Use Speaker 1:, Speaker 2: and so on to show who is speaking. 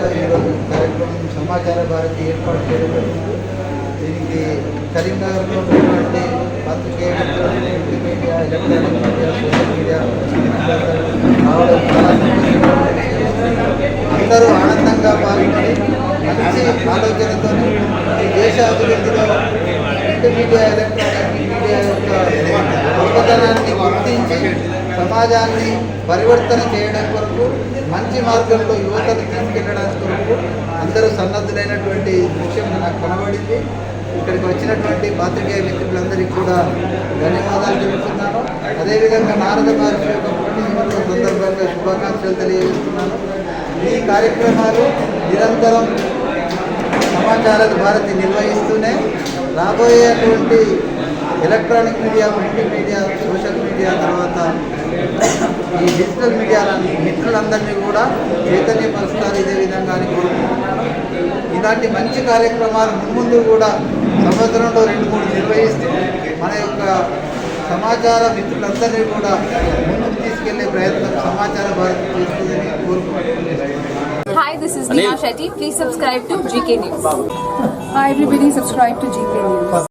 Speaker 1: దృష్ట్యా కార్యక్రమం సమాచార భారతి ఏర్పాటు చేయడం దీనికి కరీంనగర్లో ఉన్నటువంటి పత్రికేయులు media electronic media social media రావడం చాలా అందరూ ఆనందంగా పాల్గొని మంచి ఆలోచనతో దేశ అభివృద్ధిలో మీడియా ఎలక్ట్రానిక్ మీడియా యొక్క గొప్పతనాన్ని గుర్తించి సమాజాన్ని పరివర్తన చేయడం కొరకు మంచి మార్గంలో యువతను తీసుకెళ్ళడానికి కొరకు అందరూ సన్నద్ధులైనటువంటి దృశ్యం నాకు కనబడింది. ఇక్కడికి వచ్చినటువంటి పాత్రికేయ మిత్రులందరికీ కూడా ధన్యవాదాలు తెలుపుతున్నాను. అదేవిధంగా నారద మహర్షి యొక్క పుట్టినరోజు సందర్భంగా శుభాకాంక్షలు తెలియజేస్తున్నాను. ఈ కార్యక్రమాలు నిరంతరం సమాచార భారతి నిర్వహిస్తూనే రాబోయేటువంటి electronic media print media social media తర్వాత ఈ డిజిటల్ మీడియా మిత్రులందరినీ కూడా చైతన్యపరుస్తారు ఇదే విధంగా ఇలాంటి మంచి కార్యక్రమాలు మున్ముందు కూడా సంవత్సరంలో రెండు మూడు నిర్వహిస్తూ మన యొక్క సమాచార మిత్రులందరినీ కూడా ముందుకు తీసుకెళ్ళే ప్రయత్నం సమాచార భారతి చేస్తుందని కోరుకుంటున్నాను
Speaker 2: Hi, this is Neha Shetty. Please subscribe to GK News.
Speaker 3: Hi everybody, subscribe to GK News.